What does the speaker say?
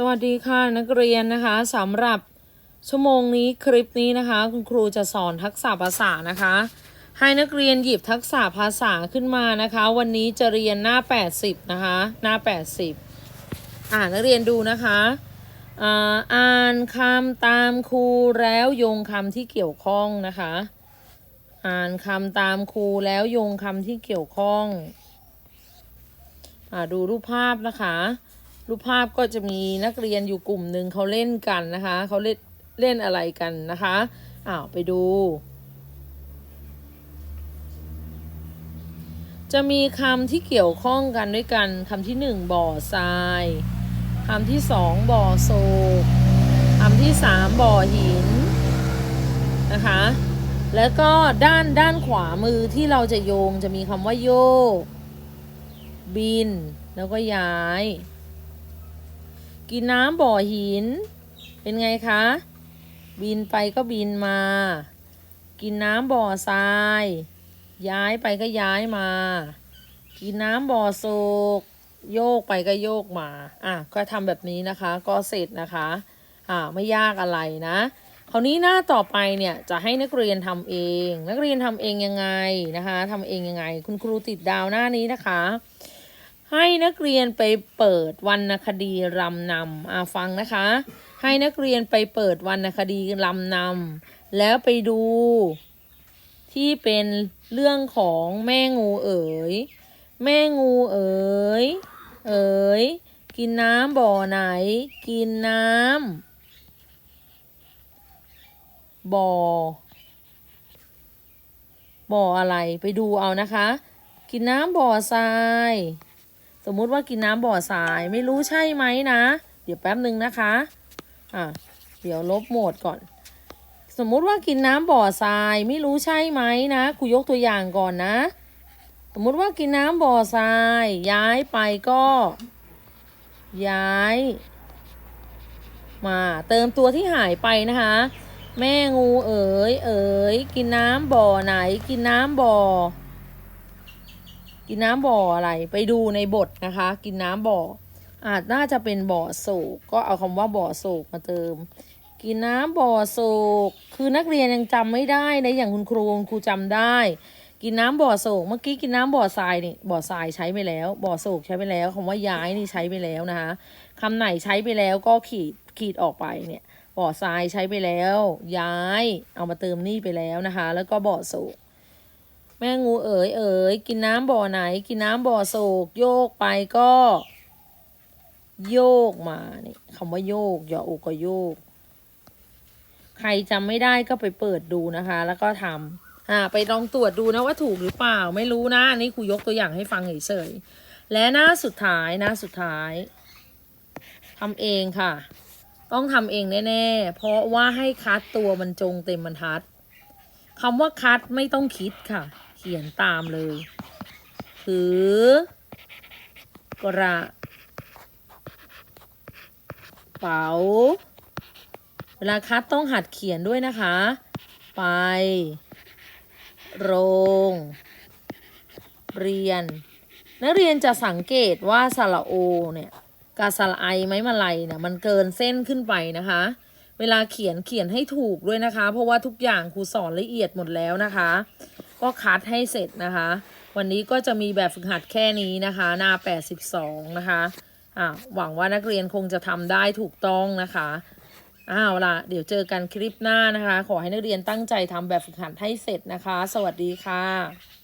สวัสดีค่ะนักเรียนนะคะสำหรับชั่วโมงนี้คลิปนี้นะคะ คุณครูจะสอนทักษะภาษานะคะ ให้นักเรียนหยิบทักษะภาษาขึ้นมานะคะ วันนี้จะเรียนหน้า 80 นะคะ หน้า 80 อ่านนักเรียนดูนะคะอ่าอ่านคำตามครูแล้วโยงคำที่เกี่ยวข้องนะคะ อ่านคำตามครูแล้วโยงคำที่เกี่ยวข้องอ่าดูรูปภาพนะคะ รูปภาพก็จะมีนักเรียนอยู่กลุ่มหนึ่งเขาเล่นกันนะคะเขาเล่นเล่นอะไรกันนะคะอ้าวไปดู จะมีคำที่เกี่ยวข้องกันด้วยกันคำที่หนึ่งบ่อทรายคำที่สองบ่อโศกคำที่สามบ่อหินนะคะ แล้วก็ด้านด้านขวามือที่เราจะโยงจะมีคำว่าโยก บิน แล้วก็ย้าย กินน้ำบ่อหิน เป็นไงคะ บินไปก็บินมา กินน้ำบ่อทราย ย้ายไปก็ย้ายมา กินน้ำบ่อโศกโยกไปก็โยกมา อะ ก็ทำแบบนี้นะคะ ก็เสร็จนะคะ อ่า ไม่ยากอะไรนะ คราวนี้หน้าต่อไปเนี่ยจะให้นักเรียนทำเอง นักเรียนทำเองยังไงนะคะทำเองยังไง คุณครูติดดาวหน้านี้นะคะ ให้นักเรียนไปเปิดวรรณคดีรำนำอาฟังนะคะ ให้นักเรียนไปเปิดวรรณคดีรำนำแล้วไปดู ที่เป็นเรื่องของแม่งูเอ๋ย แม่งูเอ๋ย เอ๋ย กินน้ำบ่อไหน กินน้ำบ่อบ่ออะไรไปดูเอานะคะ กินน้ำบ่อทราย สมมุติว่ากินน้ำบ่อทรายไม่รู้ใช่ไหมนะ เดี๋ยวแป๊บหนึ่งนะคะอะเดี๋ยวลบโหมดก่อน สมมุติว่ากินน้ำบ่อทรายไม่รู้ใช่ไหมนะครูยกตัวอย่างก่อนนะ สมมุติว่ากินน้ำบ่อทราย ย้ายไปก็ ย้าย มาเติมตัวที่หายไปนะคะ แม่งูเอ๋ยเอ๋ยกินน้ำบ่อไหน กินน้ำบ่อ กินน้ำบ่ออะไรไปดูในบทนะคะ กินน้ำบ่อ อาจน่าจะเป็นบ่อโศก ก็เอาคำว่าบ่อโศกมาเติม กินน้ำบ่อโศก คือนักเรียนยังจำไม่ได้นะอย่างคุณครูคุณครูจำได้ กินน้ำบ่อโศก เมื่อกี้กินน้ำบ่อทรายนี่บ่อทรายใช้ไปแล้ว บ่อโศกใช้ไปแล้วคำว่าย้ายนี่ใช้ไปแล้วนะคะคำไหนใช้ไปแล้วก็ขีดขีดออกไปเนี่ยบ่อทรายใช้ไปแล้ว ย้าย เอามาเติมนี่ไปแล้วนะคะ แล้วก็บ่อโศก แม่งูเอ๋ยเอ๋ยกินน้ำบ่อไหน กินน้ำบ่อโศก โยกไปก็ โยกมานี่คำว่าโยกยออกก็โยก ใครจำไม่ได้ก็ไปเปิดดูนะคะ แล้วก็ทำอ่า ไปลองตรวจดูนะว่าถูกหรือเปล่า ไม่รู้นะอันนี้ครูยกตัวอย่างให้ฟังเฉยๆและหน้าสุดท้ายหน้าสุดท้ายทำเองค่ะ ต้องทำเองแน่ๆ เพราะว่าให้คัดตัวบรรจงเต็มบรรทัดคำว่าคัดไม่ต้องคิดค่ะ เขียนตามเลย ถือกระเป๋า เวลาคัดต้องหัดเขียนด้วยนะคะ ไป โรง เรียน นักเรียนจะสังเกตว่าสระโอเนี่ยกาสระไอไม้มาลัยเนี่ยมันเกินเส้นขึ้นไปนะคะ เวลาเขียนเขียนให้ถูกด้วยนะคะ เพราะว่าทุกอย่างครูสอนละเอียดหมดแล้วนะคะ ก็คัดให้เสร็จนะคะ วันนี้ก็จะมีแบบฝึกหัดแค่นี้นะคะ หน้า 82 นะคะอ่าหวังว่านักเรียนคงจะทำได้ถูกต้องนะคะอ้าวล่ะ เดี๋ยวเจอกันคลิปหน้านะคะ ขอให้นักเรียนตั้งใจทำแบบฝึกหัดให้เสร็จนะคะ สวัสดีค่ะ